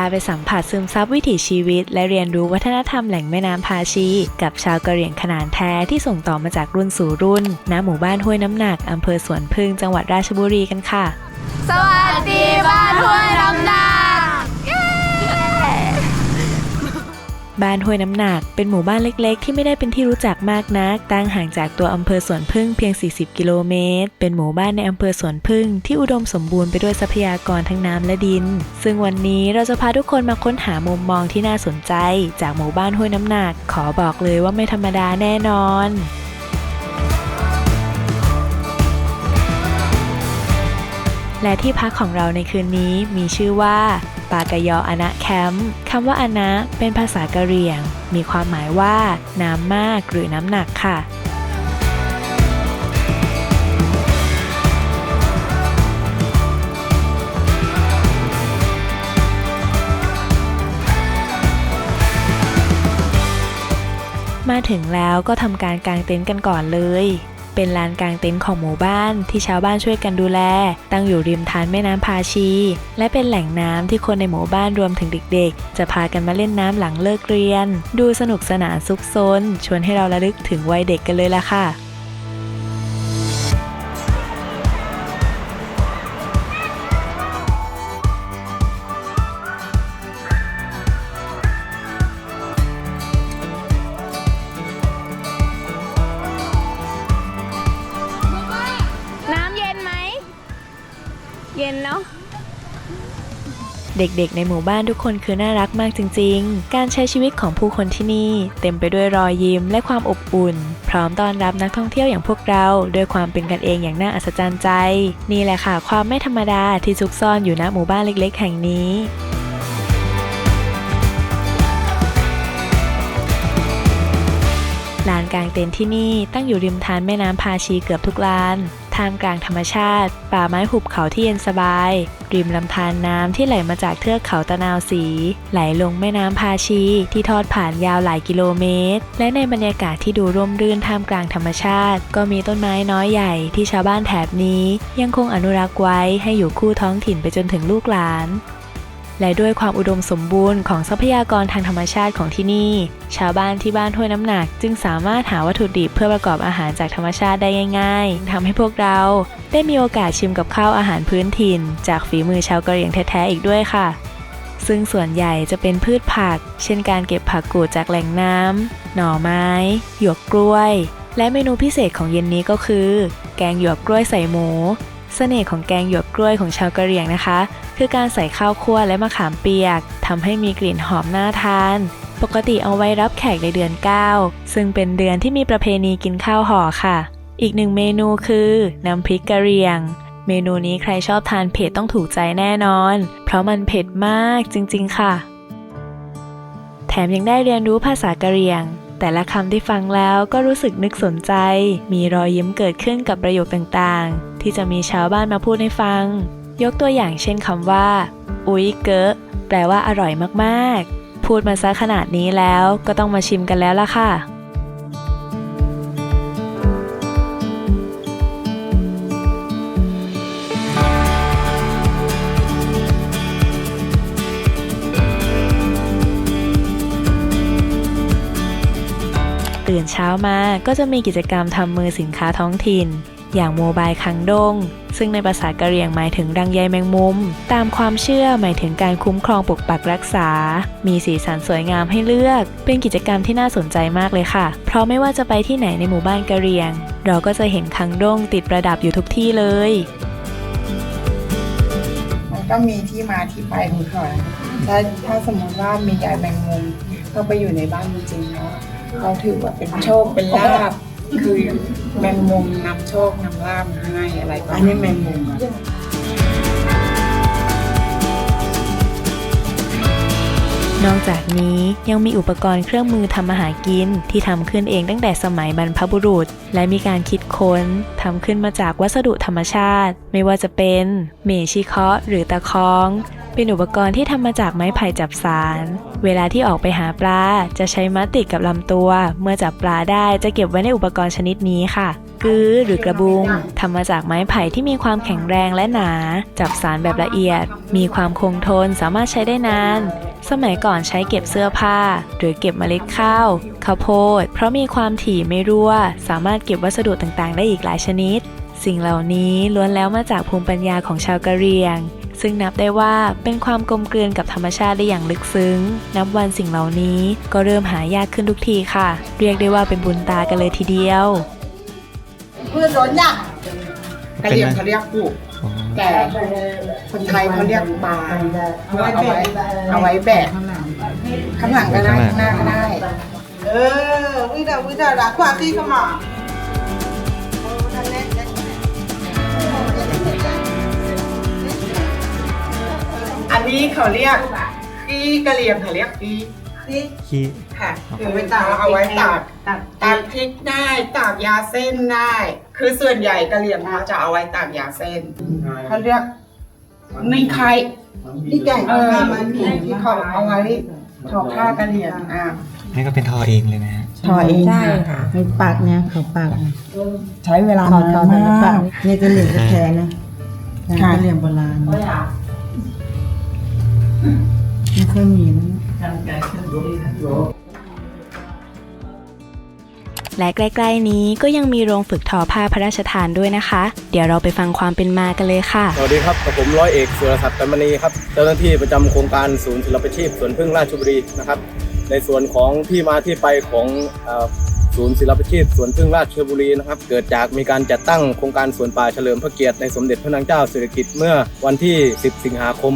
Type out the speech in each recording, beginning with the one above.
าไปสัมผัสซึมซับวิถีชีวิต และเรียนรู้วัฒนธรรมแหล่งแม่น้ำพาชี กับชาวกะเหรี่ยงขนานแท้ที่ส่งต่อมาจากรุ่นสู่รุ่น ณ หมู่บ้านห้วยน้ำหนักอำเภอสวนพึ่งจังหวัดราชบุรีกันค่ะ สวัสดีบ้านห้วยน้ำหนัก บ้านห้วยน้ำหนัก เป็นหมู่บ้านเล็กๆ ที่ไม่ได้เป็นที่รู้จักมากนัก ตั้งห่างจากตัวอำเภอสวนพึ่งเพียง 40 กิโลเมตร เป็นหมู่บ้านในอำเภอสวนพึ่งที่อุดมสมบูรณ์ไปด้วยทรัพยากรทั้งน้ำและดิน ซึ่งวันนี้เราจะพาทุกคนมาค้นหามุมมองที่น่าสนใจ จากหมู่บ้านห้วยน้ำหนัก ขอบอกเลยว่าไม่ธรรมดาแน่นอน และที่พักของเราในคืนนี้มีชื่อว่าปากยออนะแคมป์คำว่าอนะเป็นภาษากะเหรี่ยง มีความหมายว่า น้ำมากหรือน้ำหนักค่ะมาถึงแล้วก็ทำการกางเต็นท์กันก่อนเลย เป็นลานกลางเต็นท์ของหมู่บ้านที่ชาวบ้านช่วยกันดูแล ตั้งอยู่ริมทานแม่น้ำพาชี และเป็นแหล่งน้ำที่คนในหมู่บ้านรวมถึงเด็กๆ จะพากันมาเล่นน้ำหลังเลิกเรียน ดูสนุกสนานซุกซนชวนให้เราระลึกถึงวัยเด็กกันเลยล่ะค่ะ เย็นเนาะเด็กๆ ในหมู่บ้านทุกคนคือน่ารักมากจริง ๆ การใช้ชีวิตของผู้คนที่นี่ เต็มไปด้วยรอยยิ้มและความอบอุ่น พร้อมต้อนรับนักท่องเที่ยวอย่างพวกเรา ด้วยความเป็นกันเองอย่างน่าอัศจรรย์ใจ นี่แหละค่ะ ความไม่ธรรมดาที่ซุกซ่อนอยู่ณหมู่บ้านเล็ก ๆ แห่งนี้ลานกลางเต็นท์ที่นี่ตั้งอยู่ริมทานแม่น้ำพาชีเกือบทุกลาน ท่ามกลางธรรมชาติ ป่าไม้หุบเขาที่เย็นสบาย ริมลำธารน้ำที่ไหลมาจากเทือกเขาตะนาวสี ไหลลงแม่น้ำพาชี ที่ทอดผ่านยาวหลายกิโลเมตร และในบรรยากาศที่ดูร่มรื่นท่ามกลางธรรมชาติ ก็มีต้นไม้น้อยใหญ่ที่ชาวบ้านแถบนี้ ยังคงอนุรักษ์ไว้ให้อยู่คู่ท้องถิ่นไปจนถึงลูกหลาน และด้วยความอุดมสมบูรณ์ของทรัพยากรทางธรรมชาติของที่นี่ ชาวบ้านที่บ้านห้วยน้ำหนัก จึงสามารถหาวัตถุดิบเพื่อประกอบอาหารจากธรรมชาติได้ง่าย ๆทำให้พวกเราได้มีโอกาสชิมกับข้าวอาหารพื้นถิ่น จากฝีมือชาวกะเหรี่ยงแท้ๆอีกด้วยค่ะซึ่งส่วนใหญ่จะเป็นพืชผัก เช่นการเก็บผักกูดจากแหล่งน้ำ หน่อไม้ หยวกกล้วย และเมนูพิเศษของเย็นนี้ก็คือ แกงหยวกกล้วยใส่หมูเสน่ห์ของแกงหยวกกล้วยของชาวกะเหรี่ยงนะคะ คือการใส่ข้าวคั่วและมะขามเปียกทำให้มีกลิ่นหอมน่าทาน ปกติเอาไว้รับแขกในเดือน 9 ซึ่งเป็นเดือนที่มีประเพณีกินข้าวห่อค่ะ อีกหนึ่งเมนูคือน้ำพริกกะเหรี่ยง เมนูนี้ใครชอบทานเผ็ดต้องถูกใจแน่นอน เพราะมันเผ็ดมากจริงๆค่ะ แถมยังได้เรียนรู้ภาษากะเหรี่ยงแต่ละคำที่ฟังแล้วก็รู้สึกนึกสนใจ มีรอยยิ้มเกิดขึ้นกับประโยคต่างๆ ที่จะมีชาวบ้านมาพูดให้ฟัง ยกตัวอย่างเช่นคำว่า อุ๊ยเกะแปลว่าอร่อยมากๆ พูดมาซะขนาดนี้แล้วก็ต้องมาชิมกันแล้วล่ะค่ะ ตื่นเช้ามาก็จะมีกิจกรรมทำมือสินค้าท้องถิ่น อย่างโมบายคังดง ซึ่งในภาษากะเหรี่ยงหมายถึงรังใยแมงมุม ตามความเชื่อหมายถึงการคุ้มครองปกปักรักษา มีสีสันสวยงามให้เลือก เป็นกิจกรรมที่น่าสนใจมากเลยค่ะ เพราะไม่ว่าจะไปที่ไหนในหมู่บ้านกะเหรี่ยง เราก็จะเห็นคังดงติดประดับอยู่ทุกที่เลยมันก็มีที่มาที่ไปของเขานะถ้าถ้าสมมติว่ามียายแมงมุมเข้าไปอยู่ในบ้านจริงๆแล้วเขาถือว่าเป็นโชคเป็นลาบ คือแมงมุมนำโชคนำลาบมาให้อะไรก็อันนี้แมงมุมอะ นอกจากนี้ยังมีอุปกรณ์เครื่องมือทำอาหารกิน ที่ทำขึ้นเองตั้งแต่สมัยบรรพบุรุษ และมีการคิดค้นทำขึ้นมาจากวัสดุธรรมชาติ ไม่ว่าจะเป็นเมชิเคาะหรือตะคอง เป็นอุปกรณ์ที่ทำมาจากไม้ไผ่จับสาร เวลาที่ออกไปหาปลาจะใช้มัดติดกับลำตัว เมื่อจับปลาได้จะเก็บไว้ในอุปกรณ์ชนิดนี้ค่ะ กือหรือกระบุงทำมาจากไม้ไผ่ที่มีความแข็งแรงและหนา จับสารแบบละเอียด มีความคงทนสามารถใช้ได้นาน สมัยก่อนใช้เก็บเสื้อผ้า หรือเก็บเมล็ดข้าว ข้าวโพด เพราะมีความถี่ไม่รั่ว สามารถเก็บวัสดุต่างๆ ได้อีกหลายชนิด สิ่งเหล่านี้ล้วนแล้วมาจากภูมิปัญญาของชาวกะเหรี่ยงซึ่งนับได้ว่าเป็นความกลมกลืนกับธรรมชาติได้อย่างลึกซึ้ง นับวันสิ่งเหล่านี้ก็เริ่มหายากขึ้นทุกทีค่ะ เรียกได้ว่าเป็นบุญตากันเลยทีเดียว พืชร้อนเนี่ยกะเหรี่ยงเขาเรียกปลูกแต่คนไทยเขาเรียกปลาเอาไว้เอาไว้แบกข้างหลังก็ได้ข้างหน้าก็ได้ เออวิดาวิดารักกว่าที่เขามาอันนี้เขาเรียกกีกะเหรี่ยงเขาเรียกกี ที่ขี้ ค่ะคือไว้ตากเอาไว้ตากตากพริกได้ตากยาเส้นได้ คือส่วนใหญ่กะเหรี่ยงเขาจะเอาไว้ตากยาเส้นเขาเรียกนี่ไข่ที่แก่งเออมันที่เขาเอาไว้ทอผ้ากะเหรี่ยงอะนี่ก็เป็นทอเองเลยนะฮะ ทอเองใช่ค่ะมีปากเนี่ยเขาปากใช้เวลาทอทนาอนแต่ละมาปากก เนี่ยจะเหลี่ยมจะแทนนะงานค่ะ กะเหลี่ยมโบราณ ไม่ค่อยมีนะและใกล้ๆนี้ก็ยังมีโรงฝึกทอผ้าพระราชทานด้วยนะคะ เดี๋ยวเราไปฟังความเป็นมากันเลยค่ะ สวัสดีครับกับผมร้อยเอกสุรศักดิ์กันมณีครับ เจ้าหน้าที่ประจำโครงการศูนย์ศิลปาชีพสวนพึ่งราชบุรีนะครับ ในส่วนของที่มาที่ไปของเอ่อ ศูนย์ศิลปชีพสวนพึ่งราชบุรีนะครับ เกิดจากมีการจัดตั้งโครงการสวนป่าเฉลิมพระเกียรติในสมเด็จพระนางเจ้าสิริกิติ์เมื่อวันที่ 10 สิงหาคม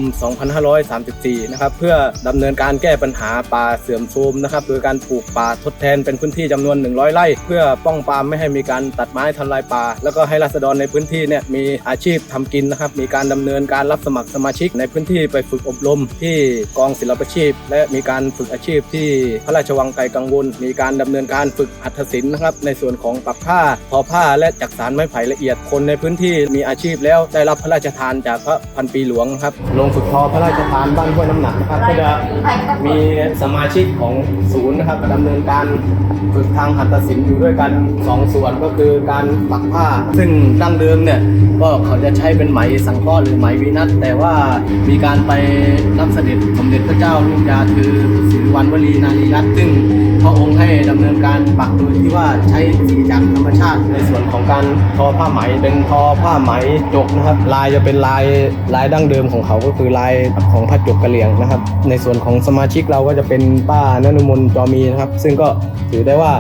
2534 นะครับ เพื่อดำเนินการแก้ปัญหาป่าเสื่อมโทรมนะครับ โดยการปลูกป่าทดแทนเป็นพื้นที่จำนวน 100 ไร่ เพื่อป้องปรามไม่ให้มีการตัดไม้ทำลายป่า แล้วก็ให้ราษฎรในพื้นที่เนี่ยมีอาชีพทำกินนะครับ มีการดำเนินการรับสมัครสมาชิกในพื้นที่ไปฝึกอบรมที่กองศิลปชีพ และมีการฝึกอาชีพที่พระราชวังไกลกังวล มีการดำเนินการฝึกหัตถศิลป์นะครับในส่วนของปักผ้าทอผ้าและจักสารไม้ไผ่ละเอียดคนในพื้นที่มีอาชีพแล้วได้รับพระราชทานจากพระพันปีหลวงครับโรงฝึกทอพระราชทานบ้านห้วยน้ำหนักนะครับก็จะมีสมาชิกของศูนย์นะครับดำเนินการฝึกทางหัตถศิลป์อยู่ด้วยกันสองส่วนก็คือการปักผ้า ซึ่งดั้งเดิมเนี่ยก็เขาจะใช้เป็นไหมสังเคราะห์หรือไหมวีนัทแต่ว่ามีการไปรับเสด็จสมเด็จพระเจ้าลูกยาคือสิริวัณวลีนารีรัตน์ซึ่งพระองค์ให้ดำเนินการปักโดยที่ว่าใช้สีจากธรรมชาติในส่วนของการทอผ้าไหมเป็นทอผ้าไหมจกนะครับ ลายจะเป็นลายลายดั้งเดิมของเขาก็คือลายของผ้าจกกะเหรี่ยงนะครับ ในส่วนของสมาชิกเราก็จะเป็นป้านนุมนจอมีนะครับ ซึ่งก็ถือได้ว่า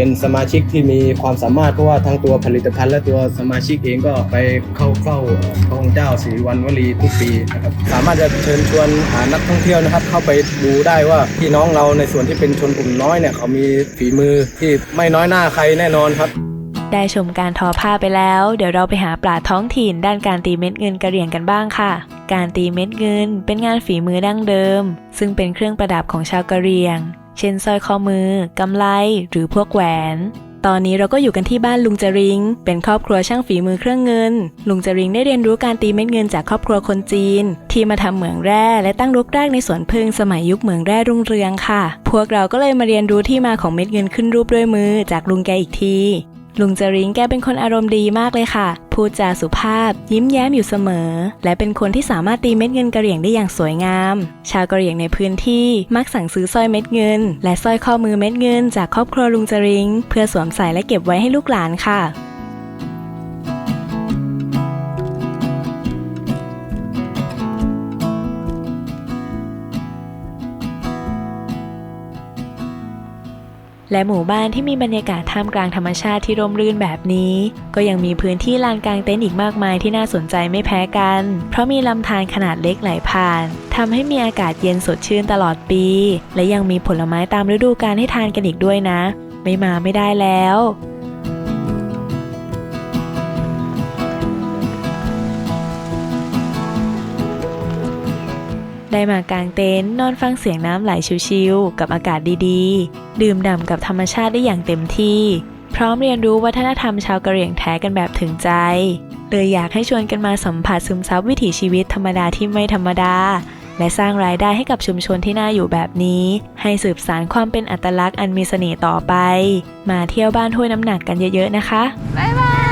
เป็นสมาชิกที่มีความสามารถเพราะว่าทั้งตัวผลิตภัณฑ์และตัวสมาชิกเองก็ไปเข้าเฝ้าพระองค์เจ้าสิริวัณวลีทุกปีนะครับสามารถจะเชิญชวนหานักท่องเที่ยวนะครับ เข้าไปดูได้ว่าพี่น้องเราในส่วนที่เป็นชนกลุ่มน้อยเนี่ยเขามีฝีมือที่ไม่น้อยหน้าใครแน่นอนครับได้ชมการทอผ้าไปแล้ว เดี๋ยวเราไปหาปราท้องถิ่น ด้านการตีเม็ดเงินกระเหรี่ยงกันบ้างค่ะ การตีเม็ดเงิน เป็นงานฝีมือดั้งเดิม ซึ่งเป็นเครื่องประดับของชาวกะเหรี่ยง เช่นสร้อยข้อมือกำไลหรือพวกแหวน ตอนนี้เราก็อยู่กันที่บ้านลุงจริง เป็นครอบครัวช่างฝีมือเครื่องเงิน ลุงจริงได้เรียนรู้การตีเม็ดเงินจากครอบครัวคนจีน ที่มาทำเหมืองแร่และตั้งรกรากในสวนพึ่งสมัยยุคเหมืองแร่รุ่งเรืองค่ะ พวกเราก็เลยมาเรียนรู้ที่มาของเม็ดเงินขึ้นรูปด้วยมือจากลุงแกอีกที ลุงจริงแกเป็นคนอารมณ์ดีมากเลยค่ะ พูดจาสุภาพ ยิ้มแย้มอยู่เสมอ และเป็นคนที่สามารถตีเม็ดเงินกระเหรี่ยงได้อย่างสวยงาม ชาวกะเหรี่ยงในพื้นที่มักสั่งซื้อสร้อยเม็ดเงิน และสร้อยข้อมือเม็ดเงิน จากครอบครัวลุงจริง เพื่อสวมใส่และเก็บไว้ให้ลูกหลานค่ะ และหมู่บ้านที่มีบรรยากาศท่ามกลางธรรมชาติที่ร่มรื่นแบบนี้ ก็ยังมีพื้นที่ลานกลางเต็นท์อีกมากมายที่น่าสนใจไม่แพ้กัน เพราะมีลำธารขนาดเล็กไหลผ่านทำให้มีอากาศเย็นสดชื่นตลอดปี และยังมีผลไม้ตามฤดูกาลให้ทานกันอีกด้วยนะ ไม่มาไม่ได้แล้ว ได้มากางเต็นท์นอนฟังเสียงน้ำไหลชิวๆกับอากาศดีๆ ดื่มด่ำกับธรรมชาติได้อย่างเต็มที่ พร้อมเรียนรู้วัฒนธรรมชาวกะเหรี่ยงแท้กันแบบถึงใจ เลยอยากให้ชวนกันมาสัมผัสซึมซับวิถีชีวิตธรรมดาที่ไม่ธรรมดา และสร้างรายได้ให้กับชุมชนที่น่าอยู่แบบนี้ ให้สืบสานความเป็นอัตลักษณ์อันมีเสน่ห์ต่อไป มาเที่ยวบ้านห้วยน้ำหนักกันเยอะๆนะคะบ๊ายบาย